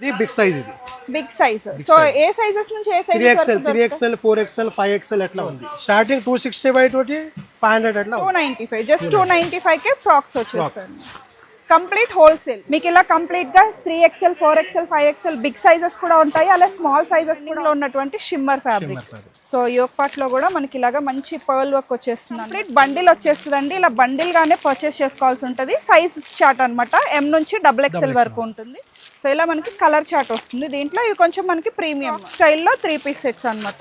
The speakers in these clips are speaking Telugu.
ఇది బిగ్ సైజ్ ఇది. Big size. సో ఏ సైజెస్ నుంచి ఏ three size XL three XL four XL five XL ఎట్లా ఉంది? స్టార్టింగ్ టూ సిక్స్టీ బై తోటి ఫైవ్ హండ్రెడ్ అట్లా two. Ninety five. Just two ninety five. కే ఫ్రాక్స్ వచ్చేస్తాయి. Complete wholesale. మీకు ఇలా కంప్లీట్గా three XL four XL five XL big sizes కూడా ఉంటాయి. అలా స్మాల్ సైజెస్లో ఉన్నటువంటి షిమ్మర్ ఫ్యాబ్రిక్. సో యోగ్ పార్ట్లో కూడా మనకి ఇలాగా మంచి పర్ల్ వర్క్ వచ్చేస్తుంది. కంప్లీట్ బండిల్ వచ్చేస్తుందండి. ఇలా బండిల్ గానే పర్చేస్ చేసుకోవాల్సి ఉంటుంది. సైజ్ చార్ట్ అన్నమాట. ఎం నుంచి డబుల్ ఎక్స్ఎల్ వరకు ఉంటుంది. సో ఇలా మనకి కలర్ చార్ట్ వస్తుంది. దీంట్లో ఇవి కొంచెం మనకి ప్రీమియం స్టైల్లో త్రీ పీస్ సెట్స్ అన్నమాట.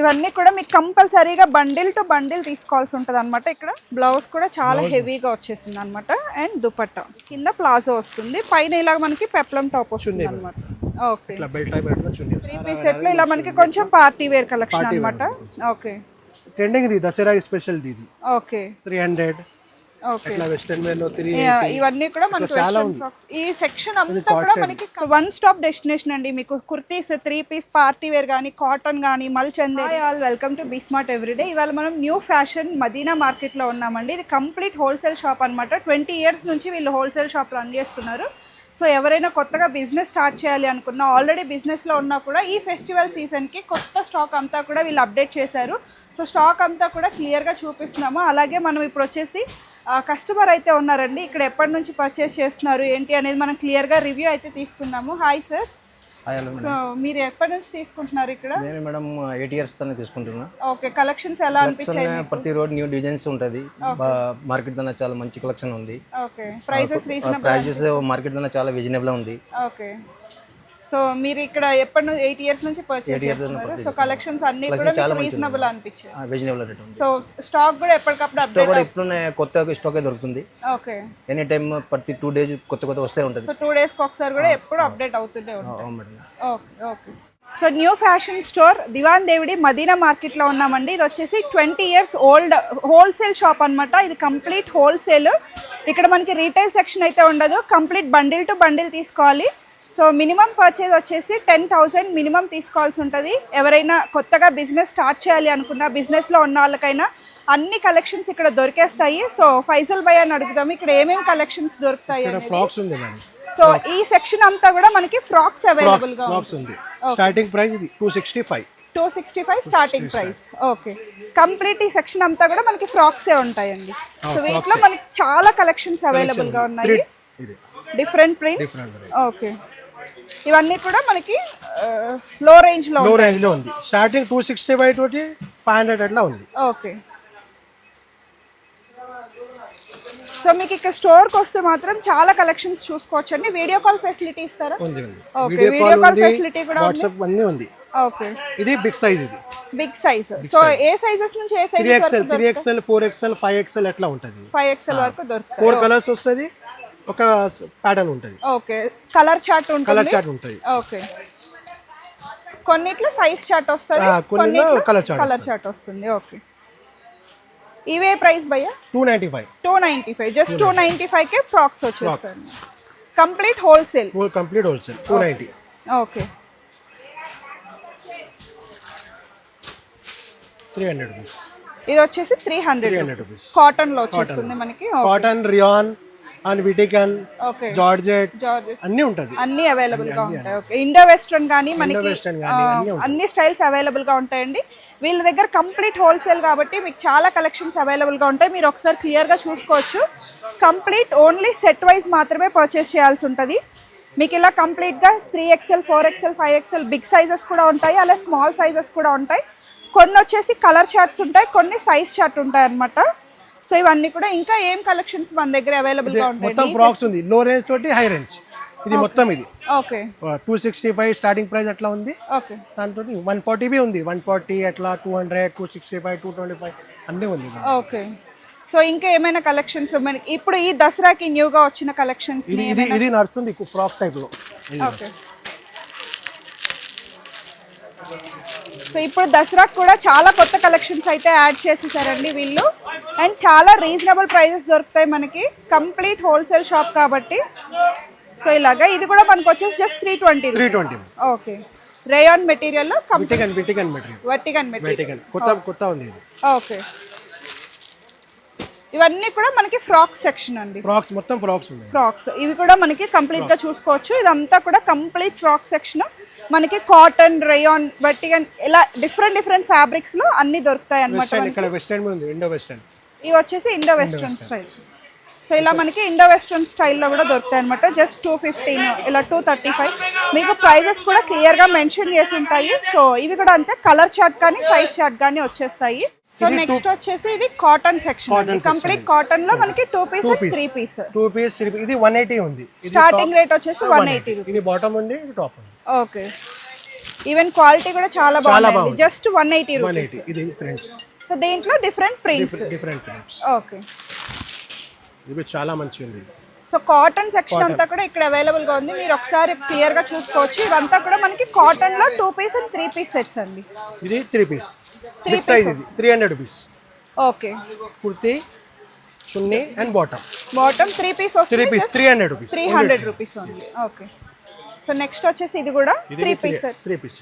ఇవన్నీ కూడా మీకు కంపల్సరీగా బండిల్ టు బండిల్ తీసుకోవాల్సి ఉంటుంది అనమాట ఇక్కడ బ్లౌజ్ కూడా చాలా హెవీగా వచ్చేసింది అనమాట అండ్ దుపట్టా కింద ప్లాజో వస్తుంది. పైన ఇలా మనకి పెప్లం టాప్ వస్తుంది అనమాట ఓకే. త్రీ పీస్ సెట్లో ఇలా మనకి కొంచెం పార్టీ వేర్ కలెక్షన్ అన్నమాట. ఓకే. ట్రెండింగ్ ఇది దసరా స్పెషల్ ఇది. ఓకే. Three hundred. ఓకే ఇట్లా వెస్టర్న్ వేర్లో త్రీ ఇవన్నీ కూడా మనకి చాలా. ఈ సెక్షన్ అంతా కూడా మనకి వన్ స్టాప్ డెస్టినేషన్ అండి మీకు. Kurtis three piece party wear కానీ కాటన్ కానీ మల్చందే all welcome to be smart everyday ఇవాళ మనం న్యూ ఫ్యాషన్ మదీనా మార్కెట్లో ఉన్నామండి. ఇది కంప్లీట్ హోల్సేల్ షాప్ అన్నమాట. ట్వంటీ ఇయర్స్ నుంచి వీళ్ళు హోల్సేల్ షాప్ రన్ చేస్తున్నారు. సో ఎవరైనా కొత్తగా బిజినెస్ స్టార్ట్ చేయాలి అనుకున్నా ఆల్రెడీ బిజినెస్లో ఉన్నా కూడా ఈ ఫెస్టివల్ సీజన్కి కొత్త స్టాక్ అంతా కూడా వీళ్ళు అప్డేట్ చేశారు. సో స్టాక్ అంతా కూడా క్లియర్గా చూపిస్తున్నాము. అలాగే మనం ఇప్పుడు వచ్చేసి కస్టమర్ అయితే ఉన్నారండి. ఇక్కడ ఎప్పటి నుంచి పర్చేస్ చేస్తున్నారు ఏంటి అనేది మనం క్లియర్గా రివ్యూ అయితే తీసుకుందాము. హాయ్ సార్ సో మీరు ఎప్పటి నుంచి తీసుకుంటున్నారు ఇక్కడ? నేను మేడం ఎయిట్ ఇయర్స్ తనే తీసుకుంటున్నా. ఓకే కలెక్షన్స్ ఎలా అనిపించాయి ప్రతి రోడ్ న్యూ డిజైన్స్ ఉంటుంది. మార్కెట్ దన్న చాలా మంచి కలెక్షన్ ఉంది. Okay prices reasonable prices market దన్న చాలా రీజనబుల్ ఉంది. ఓకే సో మీరు ఇక్కడ ఎప్పటి నుంచి ఎయిట్ ఇయర్స్ నుంచి పర్చేస్ చేస్తున్నారు. సో కలెక్షన్స్ అన్ని కూడా రీజనబుల్ అనిపించాయి రీజనబుల్ రేట్ సో స్టాక్ కూడా ఎప్పటికప్పుడు అప్డేట్ కూడా ఇప్పుడునే కొత్త స్టాక్ దొరుకుతుంది. ఓకే ఎనీ టైం ప్రతి టూ డేస్ కొత్త కొత్త వస్తే ఉంటుంది. సో టూ డేస్ ఒకసారి కూడా ఎప్పుడు అప్డేట్ అవుతుండే ఉంటుంది okay okay so new fashion store Diwan Devdi Madina మార్కెట్లో ఉన్నామండి. ఇది వచ్చేసి twenty years old wholesale shop అన్నమాట. ఇది కంప్లీట్ హోల్సేల్ ఇక్కడ మనకి రీటైల్ సెక్షన్ అయితే ఉండదు. కంప్లీట్ బండిల్ టు బండిల్ తీసుకోవాలి. సో మినిమం పర్చేజ్ వచ్చేసి టెన్ థౌసండ్ మినిమం తీసుకోవాల్సి ఉంటుంది. ఎవరైనా కొత్తగా బిజినెస్ స్టార్ట్ చేయాలి అనుకున్న బిజినెస్లో ఉన్న వాళ్ళకైనా అన్ని కలెక్షన్స్ ఇక్కడ దొరికేస్తాయి. సో ఫైజల్ భయ్ అని అడుగుదాం. ఇక్కడ ఏమేమి కలెక్షన్స్ దొరుకుతాయి. ఫ్రాక్స్ ఉంది సో ఈ సెక్షన్ అంతా కూడా మనకి ఫ్రాక్స్ అవైలబుల్గా ఉంది. స్టార్టింగ్ ప్రైస్ ఇది two sixty five two sixty five starting price okay complete ఈ సెక్షన్ అంతా కూడా మనకి ఫ్రాక్సే ఉంటాయండి. సో వీటిలో మనకి చాలా కలెక్షన్స్ అవైలబుల్గా ఉన్నాయి. డిఫరెంట్ ప్రింట్స్ ఓకే ఇవన్నీ కూడా మనకి లో రేంజ్లో లో రేంజ్లో ఉంది. స్టార్టింగ్ టూ సిక్స్టీ బై తోటి ఫైవ్ హండ్రెడ్ అట్లా ఉంది. ఓకే. సో మీకు ఇక్కడ స్టోర్కి వస్తే మాత్రం చాలా కలెక్షన్స్ చూసుకోవచ్చండి. వీడియో కాల్ ఫెసిలిటీ ఇస్తారా? ఉంది ఉంది. Okay, వీడియో కాల్ facility కూడా ఉంది. వాట్సాప్ అన్నీ ఉంది. ఓకే. ఇది బిగ్ సైజ్ ఇది. బిగ్ సైజ్ సో ఏ సైజెస్ నుంచి ఏ size XL three XL four XL five XL ఎట్లా ఉంటుంది. ఫైవ్ ఎక్స్ఎల్ వరకు దొరుకుతాయి. ఫోర్ కలర్స్ వస్తుంది. ఒక ప్యాటర్న్ ఉంటుంది. ఓకే. కలర్ చార్ట్ కలర్ ఉంటుంది చార్ట్ ఉంటుంది. ఓకే. కొన్నిట్లో సైజ్ చార్ట్ వస్తుంది కొన్నిట్లో colour chart కలర్ చార్ట్ వస్తుంది. ఓకే. ఇవే ప్రైస్ భయ్యా? Two ninety five two ninety five just two ninety five కే ఫ్రాక్స్ వచ్చేస్తాయి. Complete wholesale complete wholesale two ninety okay. Three hundred rupees ఇది వచ్చేసి త్రీ హండ్రెడ్ 300 rupees. కాటన్లో వచ్చేస్తుంది మనకి. కాటన్ రియాన్ అండ్ విటికన్ జార్జెట్ జార్జ్ అన్నీ ఉంటుంది. అన్ని అవైలబుల్గా ఉంటాయి. ఓకే. ఇండో వెస్ట్రన్ కానీ మనకి అన్నీ స్టైల్స్ అవైలబుల్గా ఉంటాయండి. వీళ్ళ దగ్గర కంప్లీట్ హోల్సేల్ కాబట్టి మీకు చాలా కలెక్షన్స్ అవైలబుల్గా ఉంటాయి. మీరు ఒకసారి క్లియర్గా చూసుకోవచ్చు. కంప్లీట్ ఓన్లీ సెట్ వైజ్ మాత్రమే పర్చేస్ చేయాల్సి ఉంటుంది. మీకు ఇలా కంప్లీట్గా three XL four XL five XL big sizes కూడా ఉంటాయి. అలా స్మాల్ సైజెస్ కూడా ఉంటాయి. కొన్ని వచ్చేసి కలర్ చార్ట్స్ ఉంటాయి. కొన్ని సైజ్ చార్ట్ ఉంటాయి అన్నమాట సో ఇవన్నీ కూడా ఇంకా ఏం కలెక్షన్స్ మన దగ్గర అవైలబుల్గా మొత్తం ఉంటాయి ఫ్రాక్స్ ఉంది. లో రేంజ్ తోటి హై రేంజ్ ఇది మొత్తం ఇది. Okay two sixty five starting price అట్లా ఉంది? ఓకే దాంతో వన్ ఫార్టీ బి ఉంది. వన్ ఫార్టీ అట్లా two hundred two sixty five two twenty five అన్నీ ఉంది ఓకే సో ఇంకా ఏమైనా కలెక్షన్స్ ఇప్పుడు ఈ దసరాకి న్యూగా వచ్చిన కలెక్షన్స్ ఇది ఇది నడుస్తుంది ఫ్రాక్ టైప్లో. ఓకే సో ఇప్పుడు దసరాకు కూడా చాలా కొత్త కలెక్షన్స్ అయితే యాడ్ చేసేసారండి వీళ్ళు. అండ్ చాలా రీజనబుల్ ప్రైజెస్ దొరుకుతాయి మనకి. కంప్లీట్ హోల్సేల్ షాప్ కాబట్టి. సో ఇలాగా ఇది కూడా మనకు వచ్చేసి just three twenty three twenty okay rayon మెటీరియల్లో complete material వర్టికన్ మెటీరియల్ విటికన్ కొత్త కొత్త ఉంది ఇది. ఓకే ఇవన్నీ కూడా మనకి ఫ్రాక్ సెక్షన్ అండి. ఫ్రాక్స్ మొత్తం ఫ్రాక్స్ ఫ్రాక్స్ ఇవి కూడా మనకి కంప్లీట్గా చూసుకోవచ్చు. ఇదంతా కూడా కంప్లీట్ ఫ్రాక్ సెక్షన్ మనకి కాటన్ రేయాన్ వెటిగన్ ఇలా డిఫరెంట్ డిఫరెంట్ ఫ్యాబ్రిక్స్లో అన్ని దొరుకుతాయి అన్నమాట ఇక్కడ వెస్టర్న్ ఉంది. ఇండో వెస్టర్న్ ఇవి వచ్చేసి ఇండో వెస్ట్రన్ స్టైల్ సో ఇలా మనకి ఇండో వెస్ట్రన్ స్టైల్లో కూడా దొరుకుతాయి అనమాట జస్ట్ టూ ఫిఫ్టీన్ ఇలా టూ థర్టీ ఫైవ్ మీకు ప్రైజెస్ కూడా క్లియర్గా మెన్షన్ చేసి ఉంటాయి. సో ఇవి కూడా అంతే. కలర్ చార్ట్ కానీ సైజ్ చార్ట్ కానీ వచ్చేస్తాయి. సో నెక్స్ట్ వచ్చేసి ఇది కాటన్ సెక్షన్ కంప్లీట్ కాటన్లో మనకి two piece three piece two piece ఇది వన్ ఎయిటీ ఉంది. స్టార్టింగ్ రేట్ వచ్చేసి వన్ ఎయిటీ ఇది బాటమ్ ఉంది టాప్ ఉంది. ఓకే ఈవెన్ క్వాలిటీ కూడా చాలా బాగుంది. జస్ట్ వన్ ఎయిటీ రూపీస్ ఇది సో దీంట్లో different prints different prints okay ఇవి చాలా మంచి ఉంది సో కాటన్ సెక్షన్ అంతా కూడా ఇక్కడ అవైలబుల్గా ఉంది. మీరు ఒకసారి క్లియర్గా చూసుకోవచ్చు. ఇదంతా కూడా మనకి కాటన్లో two piece and three piece sets అండి. ఇది త్రీ పీస్ బిగ్ సైజ్ ఇది. Three hundred rupees okay kurti chunni and bottom bottom three piece three piece three hundred rupees three hundred rupees okay so next వచ్చేసి ఇది కూడా త్రీ పీస్ త్రీ పీస్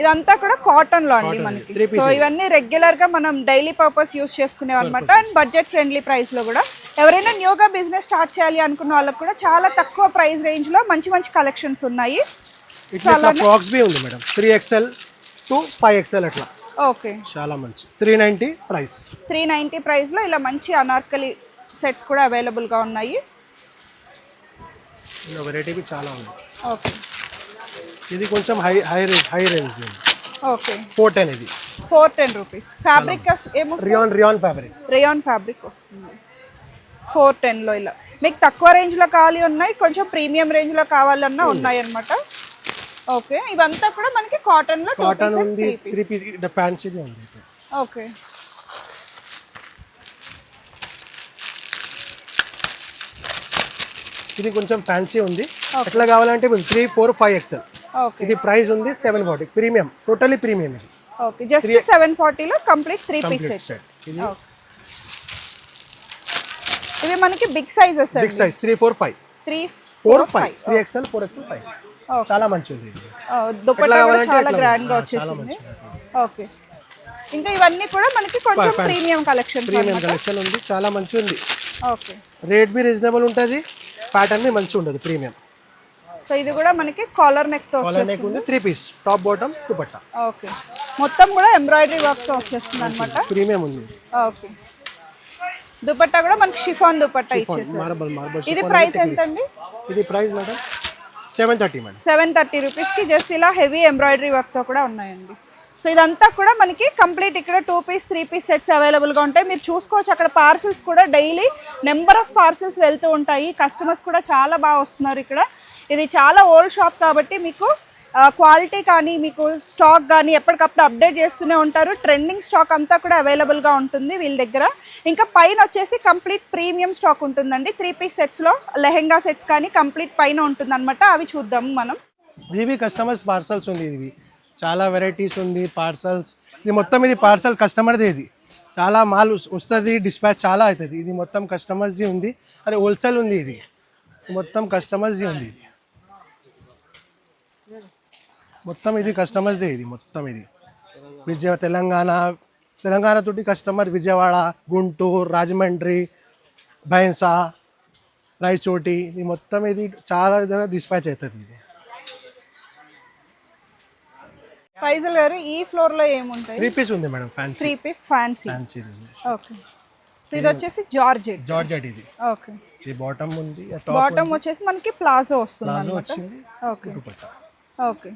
ఇదంతా కూడా కాటన్లో అండి మనకి. సో ఇవన్నీ రెగ్యులర్గా మనం డైలీ పర్పస్ యూస్ చేసుకునేవి అనమాట అండ్ బడ్జెట్ ఫ్రెండ్లీ ప్రైస్లో కూడా. ఎవరైనా న్యూగా బిజినెస్ స్టార్ట్ చేయాలి అనుకున్న వాళ్ళకి కూడా చాలా తక్కువ ప్రైస్ రేంజ్లో మంచి మంచి కలెక్షన్స్ ఉన్నాయి. ఇట్లా ఇట్లా ఫ్రాక్స్ బి ఉంది madam. Three XL to five XL అట్లా. ఓకే చాలా మంచి. Three ninety price three ninety ఇలా మంచి అనార్కలి సెట్స్ కూడా అవైలబుల్గా ఉన్నాయి. వెరైటీ చాలా ఉంది ఓకే ఇది కొంచెం high high range high range okay. Four ten ఇది ఫోర్ టెన్ రూపీస్ ఫ్యాబ్రిక్ ఏమో rayon rayon fabric rayon fabric four టెన్లో ఇలా. మీకు తక్కువ రేంజ్లో కావాలి ఉన్నాయి కొంచెం ప్రీమియం రేంజ్లో కావాలన్నా ఉన్నాయి అనమాట ఓకే ఇవంతా కూడా మనకి కాటన్లో కాటన్ ఉంది త్రీ పీస్ ఫ్యాన్సీ ఉంది ఓకే ఇది కొంచెం ఫ్యాన్సీ ఉంది. ఎట్లా కావాలంటే త్రీ ఫోర్ ఫైవ్ ఎక్స్ఎల్ ఇది ప్రైస్ ఉంది seven forty. Premium totally premium ఇది. ఓకే జస్ట్ సెవెన్ ఫార్టీలో కంప్లీట్ త్రీ పీస్ సెట్ ఇవి మనకి big sizes big size three four five. Three four five. Three XL four XL five. చాలా మంచి ఎట్లా కూడా కావాలంటే చాలా గ్రాండ్గా వచ్చేసింది. ఓకే ఇంకా ఇవన్నీ కూడా మనకి కొంచెం ప్రీమియం కలెక్షన్ ప్రీమియం కలెక్షన్ ఉంది. చాలా మంచి ఉంది ఓకే రేట్ బి రీజనబుల్ ఉంటుంది. ప్యాటర్న్ బి మంచిగా ఉండదు ప్రీమియం. సో ఇది కూడా మనకి కాలర్ నెక్తో కాలర్ నెక్ ఉంది three piece top bottom dupatta okay మొత్తం కూడా ఎంబ్రాయిడరీ వర్క్తో వచ్చేస్తుంది అనమాట ప్రీమియం ఉంది. ఓకే దుపట్టా కూడా మనకి షిఫాన్ దుపట్టా ఇచ్చేసారు. మార్బల్ మార్బల్ ఇది ప్రైస్ ఎంత అండి ఇది price madam seven thirty madam seven thirty రూపీస్కి జస్ట్ ఇలా హెవీ ఎంబ్రాయిడరీ వర్క్తో కూడా ఉన్నాయండి. సో ఇదంతా కూడా మనకి కంప్లీట్ ఇక్కడ two piece three piece sets అవైలబుల్గా ఉంటాయి. మీరు చూసుకోవచ్చు అక్కడ పార్సిల్స్ కూడా డైలీ నెంబర్ ఆఫ్ పార్సిల్స్ వెళ్తూ ఉంటాయి. కస్టమర్స్ కూడా చాలా బాగా వస్తున్నారు ఇక్కడ. ఇది చాలా ఓల్డ్ షాప్ కాబట్టి మీకు క్వాలిటీ కానీ మీకు స్టాక్ కానీ ఎప్పటికప్పుడు అప్డేట్ చేస్తూనే ఉంటారు. ట్రెండింగ్ స్టాక్ అంతా కూడా అవైలబుల్గా ఉంటుంది వీళ్ళ దగ్గర. ఇంకా పైన వచ్చేసి కంప్లీట్ ప్రీమియం స్టాక్ ఉంటుందండి. త్రీ పీస్ సెట్స్లో లెహెంగా సెట్స్ కానీ కంప్లీట్ పైన ఉంటుందన్నమాట. అవి చూద్దాము మనం. ఇవి కస్టమర్స్ పార్సల్స్ ఉంది ఇది చాలా వెరైటీస్ ఉంది పార్సల్స్ ఇది మొత్తం ఇది పార్సల్ కస్టమర్ది ఇది. చాలా మాల్ వస్తుంది డిస్పాచ్ చాలా అవుతుంది ఇది మొత్తం కస్టమర్స్ది ఉంది. అదే హోల్సేల్ ఉంది ఇది. మొత్తం కస్టమర్స్ది ఉంది ఇది. మొత్తం ఇది కస్టమర్స్దే ఇది మొత్తం ఇది. విజయ తెలంగాణ తెలంగాణ తోటి కస్టమర్ విజయవాడ గుంటూరు రాజమండ్రి భైన్సా రాయచోటి ఇది మొత్తం ఇది చాలా విధంగా డిస్పాచ్ అవుతుంది ఇది. ఫైజల్ గారు ఈ ఫ్లోర్లో ఏముంటాయి? త్రీ పీస్ ఉంది madam fancy three piece fancy fancy ఉంది ఓకే. సో ఇది వచ్చేసి జార్జెట్. జార్జెట్ ఇది. ఓకే. ఇది బాటమ్ ఉంది టాప్ బాటమ్ వచ్చేసి మనకి ప్లాజో వస్తుంది వచ్చింది ఓకే. ఓకే.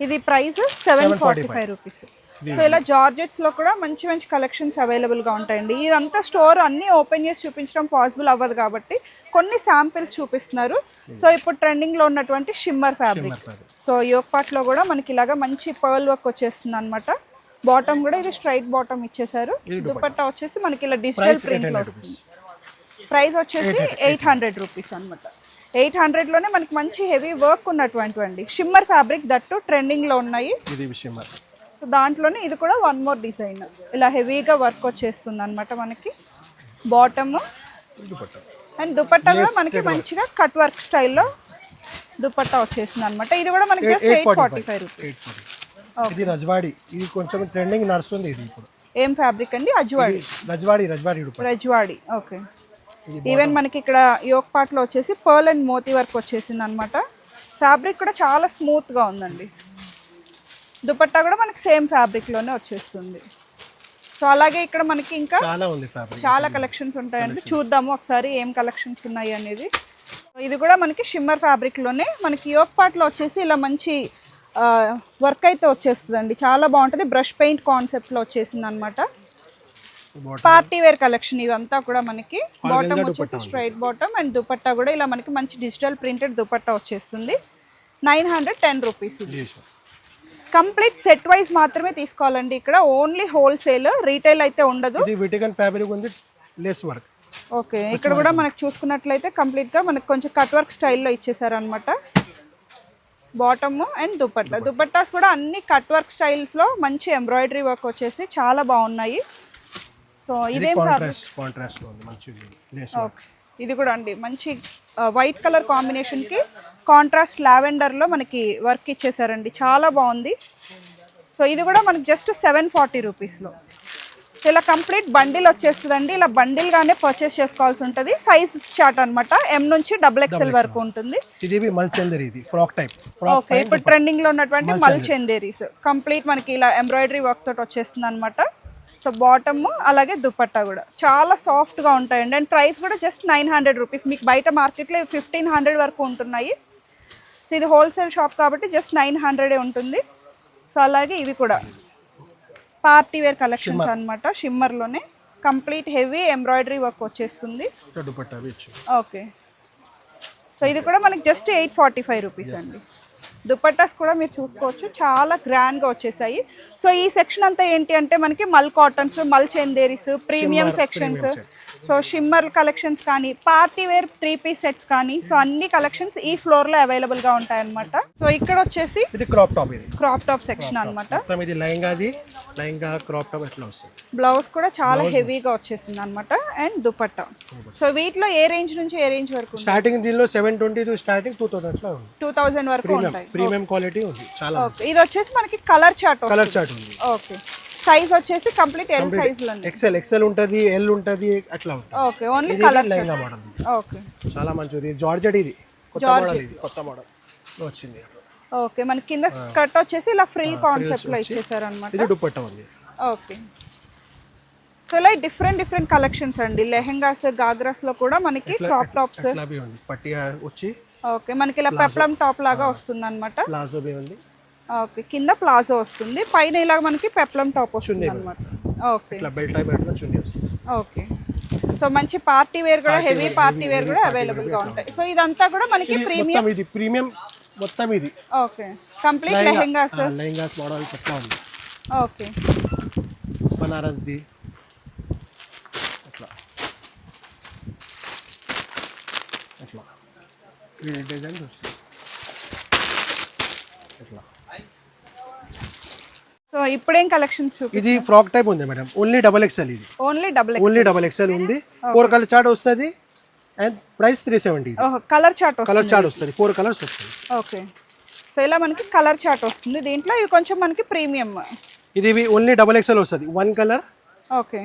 ఇది price seven forty five rupees. So ఇలా జార్జెట్స్లో కూడా మంచి మంచి కలెక్షన్స్ అవైలబుల్గా ఉంటాయండి. ఇదంతా స్టోర్ అన్ని ఓపెన్ చేసి చూపించడం పాసిబుల్ అవ్వదు కాబట్టి కొన్ని శాంపిల్స్ చూపిస్తున్నారు. సో ఇప్పుడు ట్రెండింగ్లో ఉన్నటువంటి షిమ్మర్ ఫ్యాబ్రిక్. సో యోగ్ పార్ట్లో కూడా మనకి ఇలాగా మంచి పర్ల్ వర్క్ వచ్చేస్తుంది అనమాట బాటమ్ కూడా ఇది స్ట్రైట్ బాటమ్ ఇచ్చేసారు దుపట్టా. వచ్చేసి మనకి ఇలా డిజిటల్ ప్రింట్లో వస్తుంది. ప్రైస్ వచ్చేసి ఎయిట్ హండ్రెడ్ రూపీస్ అనమాట ఎయిట్ హండ్రెడ్లోనే మనకి మంచి హెవీ వర్క్ ఉన్నటువంటి అండి షిమ్మర్ ఫ్యాబ్రిక్ దట్టు ట్రెండింగ్లో ఉన్నాయి. సో దాంట్లోనే ఇది కూడా వన్ మోర్ డిజైన్ ఇలా హెవీగా వర్క్ వచ్చేస్తుంది అనమాట మనకి. Bottom and dupatta. కూడా మనకి మంచిగా కట్ వర్క్ స్టైల్లో దుపట్టా వచ్చేస్తుంది అనమాట ఇది కూడా మనకి just eight forty five rupees ఇది రజ్వాడి. ఇది కొంచెం ట్రెండింగ్ నడుస్తుంది ఇది ఇప్పుడు. ఏం ఫ్యాబ్రిక్ అండి? అజ్వాడి. రజ్వాడి రజ్వాడి రజ్వాడి. ఓకే ఈవెన్ మనకి ఇక్కడ యోక్ పార్ట్లో వచ్చేసి పర్ల్ అండ్ మోతీ వర్క్ వచ్చేసింది అనమాట ఫ్యాబ్రిక్ కూడా చాలా స్మూత్గా ఉందండి. దుపట్టా కూడా మనకి సేమ్ ఫ్యాబ్రిక్లోనే వచ్చేస్తుంది. సో అలాగే ఇక్కడ మనకి ఇంకా చాలా కలెక్షన్స్ ఉంటాయండి. చూద్దాము ఒకసారి ఏం కలెక్షన్స్ ఉన్నాయి అనేది. ఇది కూడా మనకి షిమ్మర్ ఫ్యాబ్రిక్లోనే మనకి యోక్ పార్ట్లో వచ్చేసి ఇలా మంచి వర్క్ అయితే వచ్చేస్తుందండి. చాలా బాగుంటుంది. బ్రష్ పెయింట్ కాన్సెప్ట్లో వచ్చేసింది అనమాట పార్టీ వేర్ కలెక్షన్ ఇవంతా కూడా మనకి. బాటమ్ వచ్చేసి స్ట్రైట్ బాటమ్ అండ్ దుపట్టా కూడా ఇలా మనకి మంచి డిజిటల్ ప్రింటెడ్ దుపట్టా వచ్చేస్తుంది. Nine hundred ten rupees complete set wise మాత్రమే తీసుకోవాలండి ఇక్కడ. ఓన్లీ హోల్సేల్ రీటైల్ అయితే ఉండదు. ఇది విటికన్ ఫ్యాబ్రిక్ ఉంది. లెస్ వర్క్ ఓకే ఇక్కడ కూడా మనకు చూసుకున్నట్లయితే కంప్లీట్గా మనకు కొంచెం కట్ వర్క్ స్టైల్లో ఇచ్చేసారనమాట బాటమ్ అండ్ దుపట్టా దుపట్టాస్ కూడా అన్ని కట్ వర్క్ స్టైల్స్లో మంచి ఎంబ్రాయిడరీ వర్క్ వచ్చేసి చాలా బాగున్నాయి. సో ఇది ఇదేం ఓకే కూడా అండి మంచి వైట్ కలర్ కాంబినేషన్కి కాంట్రాస్ట్ లావెండర్లో మనకి వర్క్ ఇచ్చేసారండి. చాలా బాగుంది. సో ఇది కూడా మనకి జస్ట్ సెవెన్ ఫార్టీ రూపీస్లో ఇలా కంప్లీట్ బండిల్ వచ్చేస్తుందండి. ఇలా బండిల్గానే పర్చేస్ చేసుకోవాల్సి ఉంటుంది. సైజ్ చార్ట్ అన్నమాట. ఎం నుంచి డబుల్ ఎక్స్ఎల్ వరకు ఉంటుంది. ఇది మల్చందరి ఇది. Frock type. ఫ్రాక్ ఓకే ఇప్పుడు ట్రెండింగ్లో ఉన్నటువంటి మల్ చందేరీస్. కంప్లీట్ మనకి ఇలా ఎంబ్రాయిడరీ వర్క్ తోటి వచ్చేస్తుంది అనమాట సో బాటమ్ అలాగే దుపట్టా కూడా. చాలా సాఫ్ట్గా ఉంటాయండి. అండ్ ప్రైస్ కూడా జస్ట్ నైన్ హండ్రెడ్ రూపీస్ మీకు బయట మార్కెట్లో ఫిఫ్టీన్ హండ్రెడ్ వరకు ఉంటున్నాయి. సో ఇది హోల్సేల్ షాప్ కాబట్టి జస్ట్ నైన్ హండ్రెడే ఉంటుంది. సో అలాగే ఇవి కూడా. పార్టీ వేర్ కలెక్షన్స్ అనమాట షిమ్మర్లోనే కంప్లీట్ హెవీ ఎంబ్రాయిడరీ వర్క్ వచ్చేస్తుంది. ఓకే. సో ఇది కూడా మనకి just eight forty five rupees అండి. దుపట్టాస్ కూడా మీరు చూసుకోవచ్చు. చాలా గ్రాండ్గా వచ్చేసాయి. సో ఈ సెక్షన్ అంతా ఏంటి అంటే మనకి mul cottons mul Chanderis premium sections so shimmer collections కానీ party wear three piece sets కానీ సో అన్ని కలెక్షన్స్ ఈ ఫ్లోర్లో అవైలబుల్గా ఉంటాయన్నమాట. సో ఇక్కడ వచ్చేసి ఇది క్రాప్ టాప్ ఇది. క్రాప్ టాప్ సెక్షన్ అన్నమాట. మొత్తం ఇది లెహంగాది. లెహంగా క్రాప్ టాప్ ఎట్లా వస్తుంది? బ్లౌజ్ కూడా చాలా హెవీగా వచ్చేసింది అనమాట అండ్ దుపట్టా సో వీటిలో ఏ రేంజ్ నుంచి ఏ రేంజ్ వరకు స్టార్టింగ్ దీనిలో seven twenty two starting two thousand two thousand వరకు ఉంటాయి. ప్రీమియం క్వాలిటీ ఉంది చాలా ఇది వచ్చేసి మనకి కలర్ చార్ట్ కలర్ చార్ట్ ఉంది. ఓకే. సైజ్ వచ్చేసి కంప్లీట్ ఎల్ సైజ్లో ఎక్సెల్ ఎక్సెల్ ఉంటది ఎల్ ఉంటది అట్లా ఉంటుంది. Okay. Only colour lehenga model okay. చాలా మంచిది. జార్జెట్ ఇది. కొత్త మోడల్ ఇది. కొత్త మోడల్ వచ్చింది. ఓకే. మనకి కింద స్కర్ట్ వచ్చేసి ఇలా ఫ్రిల్ కాన్సెప్ట్లో ఇచ్చేసారు అనమాట ఇది దుపట్టా ఉంది. ఓకే. సో ఇలా డిఫరెంట్ డిఫరెంట్ కలెక్షన్స్ అండి. లెహెంగాస్ గాగ్రాస్లో కూడా మనకి క్రాప్ టాప్స్ పట్టిగా వచ్చి ఓకే మనకి ఇలా పెప్లం టాప్ లాగా వస్తుంది అనమాట ప్లాజో ఉంది ఓకే కింద ప్లాజో వస్తుంది పైన ఇలా మనకి పెప్లం టాప్ వస్తుంది అనమాట ఓకే. ఇట్లా బెల్ట్ టైప్ చున్నీ వస్తుంది. ఓకే. సో మంచి పార్టీ వేర్ కూడా హెవీ పార్టీ వేర్ కూడా అవైలబుల్గా ఉంటాయి. సో ఇదంతా కూడా మనకి ప్రీమియం ఇది ప్రీమియం మొత్తం ఇది. Okay. Complete lehengas. Lehengas model కొత్త ఉంది ఓకే. బనారస్ది. అట్లా అట్లా ఈ డిజైన్ వస్తుంది అట్లా సో ఇప్పుడేం కలెక్షన్స్ ఇది ఫ్రాక్ టైప్ ఉంది మేడం ఓన్లీ డబల్ ఎక్స్ఎల్ ఇది only double only double XL ఉంది. ఫోర్ కలర్ చార్ట్ వస్తుంది. And price three seventy colour chart colour chart వస్తుంది. ఫోర్ కలర్స్ వస్తుంది. ఓకే సో ఇలా మనకి కలర్ చార్ట్ వస్తుంది. దీంట్లో ఇవి కొంచెం మనకి ప్రీమియం ఇది ఓన్లీ డబల్ ఎక్స్ఎల్ వస్తుంది. వన్ కలర్ ఓకే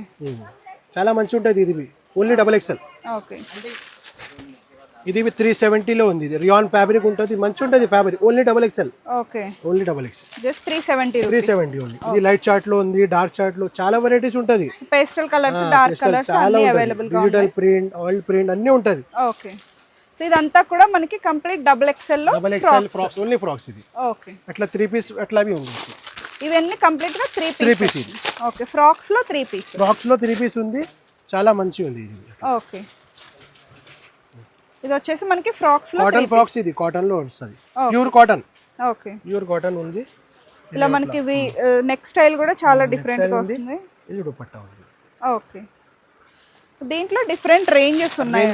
చాలా మంచి ఉంటుంది ఇది ఓన్లీ డబల్ ఎక్స్ఎల్ ఓకే ఇది త్రీ సెవెంటీలో ఉంది. ఇది రియాన్ ఫ్యాబ్రిక్ ఉంటుంది. మంచి ఉంటుంది fabric only double XL okay only double XL just three seventy three seventy ఉంది ఇది లైట్ చార్ట్లో ఉంది డార్క్ చార్ట్లో చాలా వెరైటీస్ ఉంటుంది. పేస్టల్ కలర్స్ డార్క్ కలర్స్ చాలా available digital print oil print అన్నీ ఉంటుంది. ఓకే సో ఇదంతా కూడా మనకి complete double ఎక్స్ఎల్లో double XL frocks only frocks ఇది. ఓకే అట్లా త్రీ పీస్ అట్లా బి ఉంది ఇవన్నీ కంప్లీట్గా త్రీ త్రీ పీస్ పీస్ ఇది ఓకే ఫ్రాక్స్లో త్రీ పీస్ ఫ్రాక్స్లో త్రీ పీస్ ఉంది. చాలా మంచి ఉంది ఇది. ఓకే ఇది వచ్చేసి మనకి ఫ్రాక్స్లో కాటన్ ఫ్రాక్స్ ఇది కాటన్లో వస్తుంది. Pure cotton okay pure cotton ఉంది. ఇలా మనకి ఇవి నెక్ స్టైల్ కూడా చాలా డిఫరెంట్గా వస్తుంది. ఇది దుపట్టా ఉంది. ఓకే దీంట్లో డిఫరెంట్ రేంజెస్ ఉన్నాయి.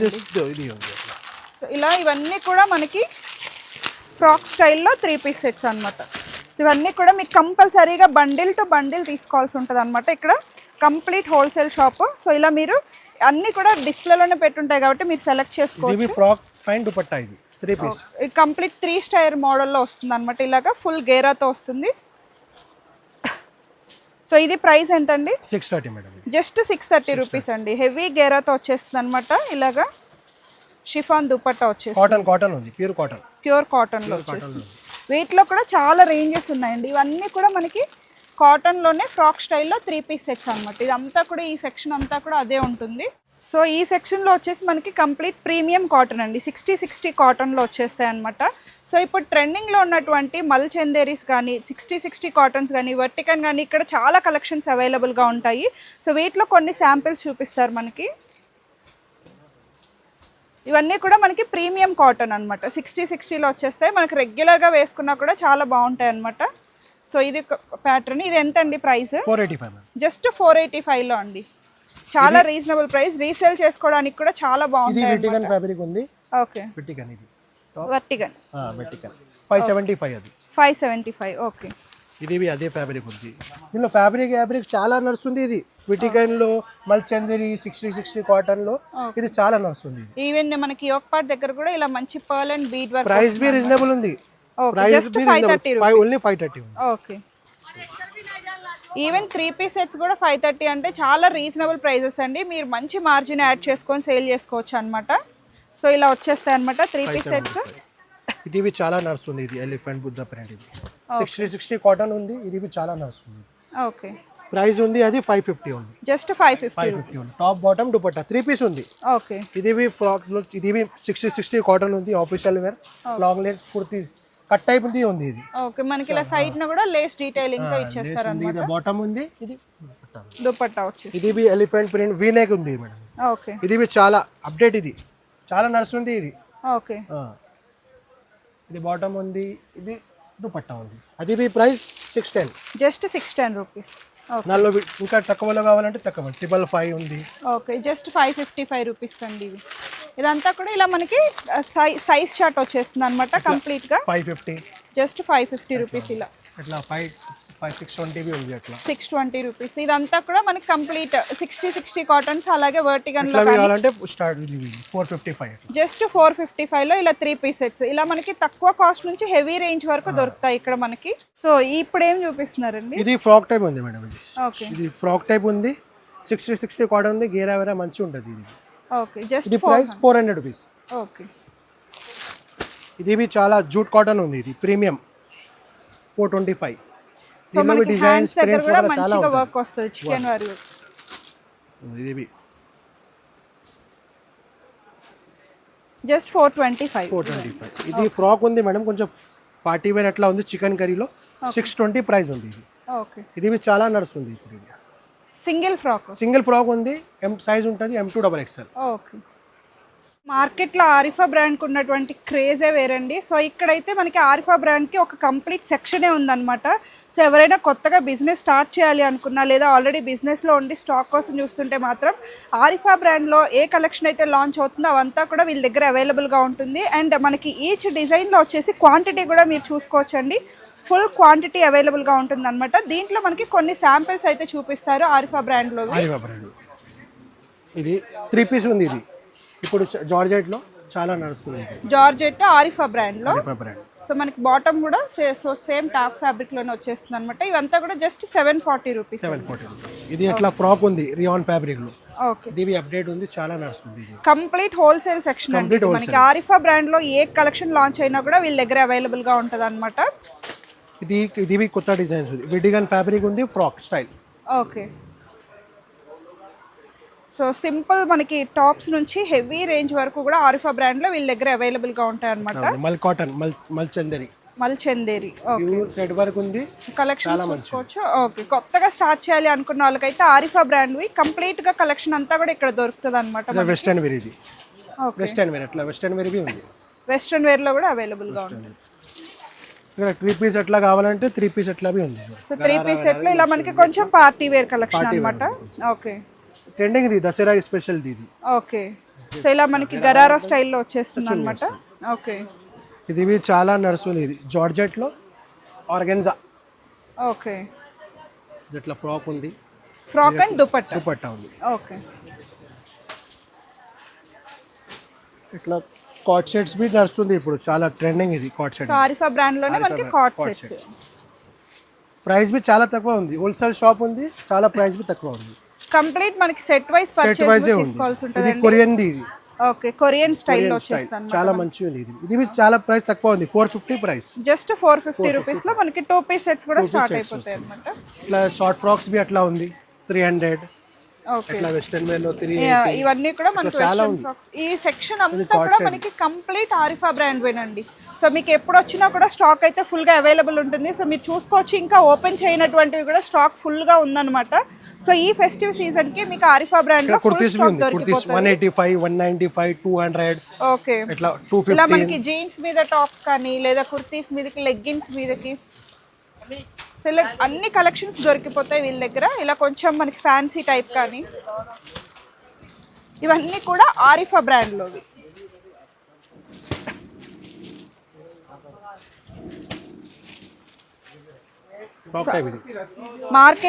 సో ఇలా ఇవన్నీ కూడా మనకి ఫ్రాక్ స్టైల్లో త్రీ పీస్ సెట్స్ అనమాట ఇవన్నీ కూడా మీకు కంపల్సరీగా బండిల్ టు బండిల్ తీసుకోవాల్సి ఉంటుంది అనమాట ఇక్కడ. Complete wholesale shop. సో ఇలా మీరు అన్నీ కూడా డిస్ప్లేలోనే పెట్టుంటాయి కాబట్టి మీరు సెలెక్ట్ చేసుకోవచ్చు. ఫ్రాక్ దుపట్టా ఇది. Three piece complete three stair మోడల్లో వస్తుంది అనమాట ఇలాగా. ఫుల్ గేరాతో వస్తుంది. సో ఇది ప్రైస్ ఎంత అండి six thirty madam. Just six thirty rupees అండి. హెవీ గేరాతో వచ్చేస్తుంది అనమాట ఇలాగా షిఫాన్ దుపట్టా వచ్చేస్తుంది. కాటన్ కాటన్ ఉంది. ప్యూర్ కాటన్ ప్యూర్ కాటన్లో వచ్చేస్తుంది. వీటిలో కూడా చాలా రేంజెస్ ఉన్నాయండి. ఇవన్నీ కూడా మనకి కాటన్లోనే ఫ్రాక్ స్టైల్లో త్రీ పీస్ సెట్స్ అనమాట ఇదంతా కూడా ఈ సెక్షన్ అంతా కూడా అదే ఉంటుంది. సో ఈ సెక్షన్లో వచ్చేసి మనకి కంప్లీట్ ప్రీమియం కాటన్ అండి. సిక్స్టీ సిక్స్టీ కాటన్లో వచ్చేస్తాయి అనమాట సో ఇప్పుడు ట్రెండింగ్లో ఉన్నటువంటి మల్ చందేరీస్ కానీ సిక్స్టీ సిక్స్టీ కాటన్స్ కానీ వర్టికన్ కానీ ఇక్కడ చాలా కలెక్షన్స్ అవైలబుల్గా ఉంటాయి. సో వీటిలో కొన్ని శాంపిల్స్ చూపిస్తారు మనకి. ఇవన్నీ కూడా మనకి ప్రీమియం కాటన్ అనమాట సిక్స్టీ సిక్స్టీలో వచ్చేస్తాయి. మనకి రెగ్యులర్గా వేసుకున్నా కూడా చాలా బాగుంటాయి అనమాట సో ఇది ప్యాటర్న్ ఇది ఎంత అండి price? Four eighty five just four eighty ఫైవ్లో అండి. చాలా రీజనబుల్ ప్రైస్ రీసేల్ చేసుకోవడానికి కూడా చాలా ఫ్యాబ్రిక్ ఉంది. ఓకే. ఇది. ఫైవ్ సెవెంటీ ఫైవ్ అది. ఫైవ్ సెవెంటీ ఫైవ్ ఓకే ఇది అదే ఫ్యాబ్రిక్ ఉంది. దీనిలో ఫ్యాబ్రిక్ ఫ్యాబ్రిక్ చాలా నడుస్తుంది ఇది. విటికన్లో మల్చందిరి సిక్స్టీ సిక్స్టీ కాటన్లో ఇది చాలా నడుస్తుంది. ఈవెన్ మనకి యోక్ పార్ట్ దగ్గర కూడా ఇలా మంచి pearl and bead work price B reasonable ఉంది. Okay price B five only five thirty okay even three piece sets కూడా ఫైవ్ థర్టీ అంటే చాలా రీజనబుల్ ప్రైజెస్ అండి. మీరు మంచి మార్జిన్ యాడ్ చేసుకొని సేల్ చేసుకోవచ్చు అనమాట సో ఇలా వచ్చేస్తాయి అనమాట త్రీ పీస్ సెట్స్ ఇది చాలా నడుస్తుంది ఇది ఎలిఫెంట్ బుద్ధ ప్రింట్ ఇది. సిక్స్టీ సిక్స్టీ కాటన్ ఉంది ఇది చాలా నడుస్తుంది. ఓకే ప్రైస్ ఉంది అది ఫైవ్ ఫిఫ్టీ ఉంది. Just five fifty five fifty ఉంది. Top bottom dupatta three piece ఉంది. ఓకే ఇది బి ఫ్రాక్ ఇది బి సిక్స్టీ సిక్స్టీ కాటన్ ఉంది official wear long leg kurti cut type ఉంది ఉంది ఇది. ఓకే మనకి ఇలా సైడ్ న కూడా లేస్ డీటెయిలింగ్తో ఇచ్చేస్తారు ఇది బాటమ్ ఉంది ఇది దుపట్టా వచ్చేసి. ఇది బి ఎలిఫెంట్ ప్రింట్ వీ నెక్ ఉంది మేడం ఓకే ఇది బి చాలా అప్డేట్ ఇది. చాలా నడుస్తుంది ఇది. ఓకే. ఇది బాటమ్ ఉంది ఇది దుపట్టా ఉంది. అది B price six ten just six ten rupees okay నాలో వి- ఇంకా తక్కువలో కావాలంటే తక్కువ. ట్రిపుల్ ఫైవ్ ఉంది. Okay just five fifty five rupees అండి ఇది ఇదంతా కూడా ఇలా మనకి సైజ్ షార్ట్ వచ్చేస్తుంది అనమాట కంప్లీట్గా five fifty just five fifty rupees ఇలా. ఇట్లా ఫైవ్ ఫైవ్ సిక్స్ ట్వంటీ ఉంది అట్లా. సిక్స్ ట్వంటీ రూపీస్ ఇదంతా కూడా మనకి కంప్లీట్ సిక్స్టీ సిక్స్టీ కాటన్స్ అలాగే వర్టిగన్ కావాలంటే four fifty five just four fifty ఫైవ్లో ఇలా త్రీ పీస్ సెట్స్ ఇలా మనకి తక్కువ కాస్ట్ నుంచి హెవీ రేంజ్ వరకు దొరుకుతాయి ఇక్కడ మనకి. సో ఇప్పుడు ఏం చూపిస్తున్నారండి? ఇది ఫ్రాక్ టైప్ ఉంది మేడం ఇది. ఓకే ఇది ఫ్రాక్ టైప్ ఉంది. సిక్స్టీ సిక్స్టీ కాటన్ ఉంది. గేరా వేరా మంచిగా ఉంటుంది ఇది. ఓకే జస్ట్ ఇది price four hundred rupees okay ఇది చాలా జూట్ కాటన్ ఉంది ఇది. Premium four twenty five so మనకి డిజైన్స్ దగ్గర కూడా మంచిగా వర్క్ వస్తుంది. చికెన్ వారి ఇది just four twenty five four twenty five ఇది ఫ్రాక్ ఉంది మేడం. కొంచెం పార్టీ వేర్ అట్లా ఉంది చికెన్ కర్రీలో. సిక్స్ ట్వంటీ ప్రైస్ ఉంది ఇది. ఓకే ఇది చాలా నడుస్తుంది ఇప్పుడు ఇది. సింగిల్ ఫ్రాక్ సింగిల్ ఫ్రాక్ ఉంది. ఎం సైజ్ ఉంటుంది. M two double XL okay మార్కెట్లో ఆరిఫా బ్రాండ్కి ఉన్నటువంటి క్రేజే వేరండి. సో ఇక్కడైతే మనకి ఆరిఫా బ్రాండ్కి ఒక కంప్లీట్ సెక్షనే ఉందన్నమాట. సో ఎవరైనా కొత్తగా బిజినెస్ స్టార్ట్ చేయాలి అనుకున్నా లేదా ఆల్రెడీ బిజినెస్లో ఉండి స్టాక్ కోసం చూస్తుంటే మాత్రం ఆరిఫా బ్రాండ్లో ఏ కలెక్షన్ అయితే లాంచ్ అవుతుందో అవంతా కూడా వీళ్ళ దగ్గర అవైలబుల్గా ఉంటుంది. అండ్ మనకి ఈచ్ డిజైన్లో వచ్చేసి క్వాంటిటీ కూడా మీరు చూసుకోవచ్చండి. ఫుల్ క్వాంటిటీ అవైలబుల్గా ఉంటుంది అనమాట దీంట్లో మనకి కొన్ని శాంపిల్స్ అయితే చూపిస్తారు ఆరిఫా బ్రాండ్లో ఆరిఫా బ్రాండ్. ఇది త్రీ పీస్ ఉంది ఇది. ఇప్పుడు జార్జెట్లో చాలా నడుస్తుంది. జార్జెట్ ఆరిఫా బ్రాండ్లో. బ్రాండ్. సో మనకి బాటమ్ కూడా సే సేమ్ టాప్ ఫ్యాబ్రిక్లోనే వచ్చేస్తుంది అనమాట ఇవంతా కూడా just seven forty rupees. Seven forty rupees. ఇది ఎట్లా ఫ్రాక్ ఉంది రియాన్ ఫ్యాబ్రిక్లో. ఓకే. ఇది అప్డేట్ ఉంది చాలా నడుస్తుంది కంప్లీట్ హోల్సేల్ సెక్షన్ అండి. మనకి ఆరిఫా బ్రాండ్లో ఏ కలెక్షన్ లాంచ్ అయినా కూడా వీళ్ళ దగ్గర అవైలబుల్గా ఉంటుంది అనమాట ఇది ఇది కొత్త డిజైన్స్ ఉంది. విడిగన్ ఫ్యాబ్రిక్ ఉంది frock style. Okay. So simple మనకి టాప్స్ నుంచి హెవీ రేంజ్ వరకు కూడా ఆరిఫా బ్రాండ్లో వీళ్ళ దగ్గర అవైలబుల్గా ఉంటాయి అనమాట మల్ కాటన్ మల్ మల్ చందరి మల్ వర్క్ ఉంది. కలెక్షన్ చూసుకోవచ్చు. ఓకే కొత్తగా స్టార్ట్ చేయాలి అనుకున్న వాళ్ళకైతే ఆరిఫా బ్రాండ్వి. కంప్లీట్గా కలెక్షన్ అంతా కూడా ఇక్కడ దొరుకుతుంది అనమాట వెస్టర్న్ వేర్ ఇది. ఓకే. వెస్టర్న్ వేర్ అట్లా వెస్టర్న్ వేర్ ఉంది. వెస్ట్రన్ వేర్లో కూడా అవైలబుల్గా ఉంది ఇక్కడ త్రీ పీస్ ఎట్లా కావాలంటే త్రీ పీస్ ఎట్లా ఉంది. సో త్రీ పీస్ సెట్లో ఇలా మనకి కొంచెం పార్టీ వేర్ కలెక్షన్ అన్నమాట. ఓకే. ట్రెండింగ్ ఇది దసరా స్పెషల్ ఇది. ఓకే. సో ఇలా మనకి గరారా స్టైల్లో వచ్చేస్తుంది అనమాట ఓకే. ఇది బి చాలా నడుస్తుంది ఇది జార్జెట్లో ఆర్గెన్జా. ఓకే. ఇట్లా ఫ్రాక్ ఉంది. Frock and dupatta. దుపట్టా ఉంది. ఓకే. ఇట్లా కాట్ సెట్స్ బి నడుస్తుంది ఇప్పుడు చాలా ట్రెండింగ్ ఇది కాట్ సెట్ ఆరిఫా బ్రాండ్లోనే మనకి కాట్ సెట్స్ ప్రైస్ బి చాలా తక్కువ ఉంది. హోల్సేల్ షాప్ ఉంది చాలా ప్రైస్ బి తక్కువ ఉంది. కంప్లీట్ మనకి సెట్ వైస్ సెట్ వైజే తీసుకోవాల్సి ఇది ఉంటుంది కొరియన్ ఇది. ఓకే కొరియన్ స్టైల్లో వచ్చేస్తాను చాలా మంచిగా ఉంది ఇది. ఇది చాలా ప్రైస్ తక్కువ ఉంది. Four fifty price just four fifty రూపీస్లో మనకి టూ పీస్ సెట్స్ కూడా స్టార్ట్ అయిపోతాయి అనమాట ఇట్లా షార్ట్ ఫ్రాక్స్ బి అట్లా ఉంది. త్రీ హండ్రెడ్ వెస్టర్న్ వేర్లో ఇవన్నీ కూడా మనకి. ఈ సెక్షన్ అంతా కూడా మనకి కంప్లీట్ ఆరిఫా బ్రాండ్ వేనండి సో మీకు ఎప్పుడు వచ్చినా కూడా స్టాక్ అయితే ఫుల్గా అవైలబుల్ ఉంటుంది. సో మీరు చూసుకోవచ్చు. ఇంకా ఓపెన్ చేయనటువంటివి కూడా స్టాక్ ఫుల్గా ఉందన్నమాట. సో ఈ ఫెస్టివ్ సీజన్కి మీకు Arifa brand kurtis kurtis one eighty five one ninety five two hundred okay ఇట్లా టూ ఇలా మనకి జీన్స్ మీద టాప్స్ కానీ లేదా కుర్తీస్ మీదకి లెగ్గిన్స్ మీదకి సో ఇలా అన్ని కలెక్షన్స్ దొరికిపోతాయి వీళ్ళ దగ్గర. ఇలా కొంచెం మనకి ఫ్యాన్సీ టైప్ కానీ. ఇవన్నీ కూడా ఆరిఫా బ్రాండ్లోవి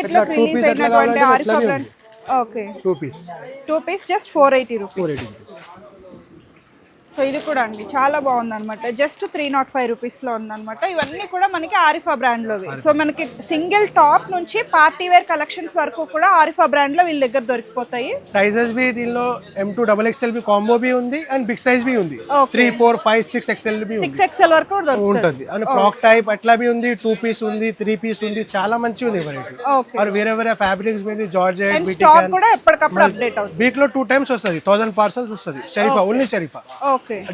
ఇట్లా two రిలీజ్ అయినటువంటి Arifa brand okay two piece two piece just four eighty rupees four eighty rupees so ఇది కూడా అండి. చాలా బాగుంది అనమాట జస్ట్ త్రీ నాట్ ఫైవ్ రూపీస్లో ఉందన్నమాట. ఇవన్నీ కూడా మనకి ఆరిఫా బ్రాండ్లోవి సో మనకి సింగిల్ టాప్ నుంచి పార్టీ వేర్ కలెక్షన్స్ వరకు కూడా ఆరిఫా బ్రాండ్లో వీళ్ళ దగ్గర దొరికిపోతాయి. సైజెస్ బి దీనిలో ఎం టూ డబల్ ఎక్స్ఎల్ బి కాంబో బి ఉంది అండ్ బిగ్ సైజ్ బి ఉంది. Three four five six XL B six XL వరకు ఉంటుంది. అండ్ ఫ్రాక్ టైప్ అట్లా బి ఉంది టూ పీస్ ఉంది త్రీ పీస్ ఉంది. చాలా మంచిగా ఉంది వెరైటీ और వేరే వేరే ఫ్యాబ్రిక్స్ మీద జార్జెట్ అండ్ స్టాక్ కూడా ఎప్పటికప్పుడు అప్డేట్ అవుతుంది. వీక్లో టూ టైమ్స్ వస్తుంది. థౌసండ్ పార్సల్స్ వస్తుంది. షరీఫా ఓన్లీ షరీఫా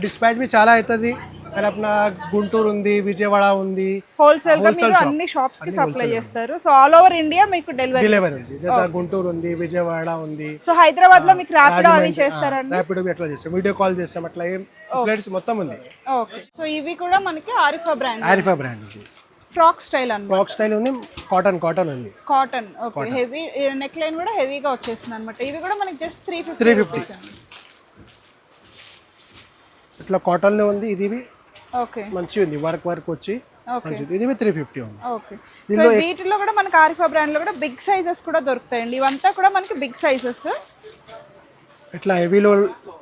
డిస్పాచ్ బి చాలా అవుతుంది. అండ్ అప్న గుంటూరు ఉంది విజయవాడ ఉంది హోల్సేల్గా మీరు. అన్ని షాప్స్కి సప్లై చేస్తారు. సో ఆల్ ఓవర్ ఇండియా మీకు డెలివరీ డెలివరీ ఉంది. లేదా గుంటూరు ఉంది విజయవాడ ఉంది. సో హైదరాబాద్లో మీకు ర్యాపిడో అవి చేస్తారండి? ర్యాపిడో ఎట్లా చేస్తాం. వీడియో కాల్ చేస్తాం. అట్లా ఏం ఫెసిలిటీస్ మొత్తం ఉంది. ఓకే సో ఇవి కూడా మనకి ఆరిఫా బ్రాండ్ ఆరిఫా బ్రాండ్ ఉంది. ఫ్రాక్ స్టైల్ అన్నమాట. ఫ్రాక్ స్టైల్ ఉంది కాటన్ కాటన్ ఉంది. Cotton okay heavy neck line కూడా హెవీగా వచ్చేస్తుంది అనమాట ఇవి కూడా మనకి జస్ట్ త్రీ ఫిఫ్టీ 350. ఇట్లా కాటన్లో ఉంది ఇది ఓకే. మంచిగా ఉంది వర్క్ వర్క్ వచ్చి మంచిది ఇది త్రీ ఫిఫ్టీ ఉంది. ఓకే. సో వీటిలో కూడా మనకి ఆరిఫా బ్రాండ్లో కూడా బిగ్ సైజెస్ కూడా దొరుకుతాయండి. ఇవంతా కూడా మనకి బిగ్ సైజెస్. ఇట్లా హెవీలో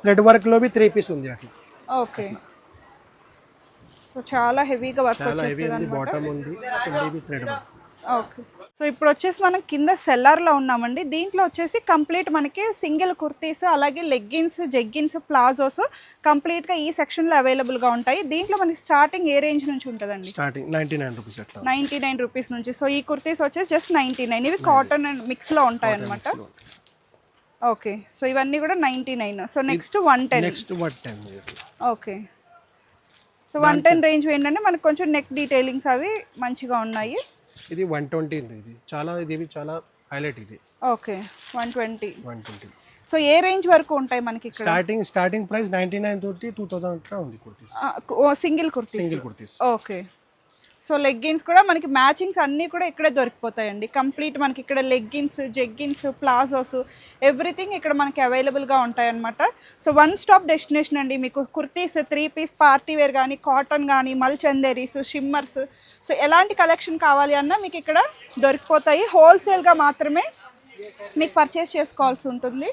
థ్రెడ్ వర్క్లో బి త్రీ పీస్ ఉంది అట్లా. ఓకే. సో చాలా హెవీగా వర్క్ చాలా హెవీ ఉంది బాటమ్ ఉంది థ్రెడ్ వర్క్ ఓకే. సో ఇప్పుడు వచ్చేసి మనం కింద సెల్లార్లో ఉన్నామండి. దీంట్లో వచ్చేసి కంప్లీట్ మనకి సింగిల్ కుర్తీస్ అలాగే లెగ్గిన్స్ జెగ్గిన్స్ ప్లాజోస్ కంప్లీట్గా ఈ సెక్షన్లో అవైలబుల్గా ఉంటాయి. దీంట్లో మనకి స్టార్టింగ్ ఏ రేంజ్ నుంచి ఉంటుందండి? స్టార్టింగ్ నైన్టీ నైన్ రూపీస్ అట్లా. నైంటీ నైన్ రూపీస్ నుంచి. సో ఈ కుర్తీస్ వచ్చేసి జస్ట్ నైంటీ నైన్. ఇవి కాటన్ అండ్ మిక్స్లో ఉంటాయి. అనమాట ఓకే. సో ఇవన్నీ కూడా ninety nine. So next one ten. Next one ten okay. So one ten range ఏంటంటే మనకు కొంచెం నెక్ డీటెయిలింగ్స్ అవి మంచిగా ఉన్నాయి. ఇది వన్ ట్వంటీ ఇది. చాలా ఇది చాలా హైలైట్ ఇది. Okay one twenty one twenty so ఏ రేంజ్ వరకు ఉంటాయి మనకి ఇక్కడ? Starting starting price ninety nine తోటి టూ థౌసండ్ అట్లా ఉంది kurtis. Single kurti single kurtis. Okay. So leggings కూడా మనకి మ్యాచింగ్స్ అన్నీ కూడా ఇక్కడే దొరికిపోతాయండి. కంప్లీట్ మనకి ఇక్కడ లెగ్గిన్స్ జెగ్గిన్స్ ప్లాజోస్ ఎవ్రీథింగ్ ఇక్కడ మనకి అవైలబుల్గా ఉంటాయన్నమాట. సో వన్ స్టాప్ డెస్టినేషన్ అండి మీకు kurtis three piece party wear కానీ కాటన్ కానీ మల్చందేరీస్ షిమ్మర్స్. సో ఎలాంటి కలెక్షన్ కావాలి అన్నా మీకు ఇక్కడ దొరికిపోతాయి. హోల్సేల్గా మాత్రమే మీకు పర్చేస్ చేసుకోవాల్సి ఉంటుంది.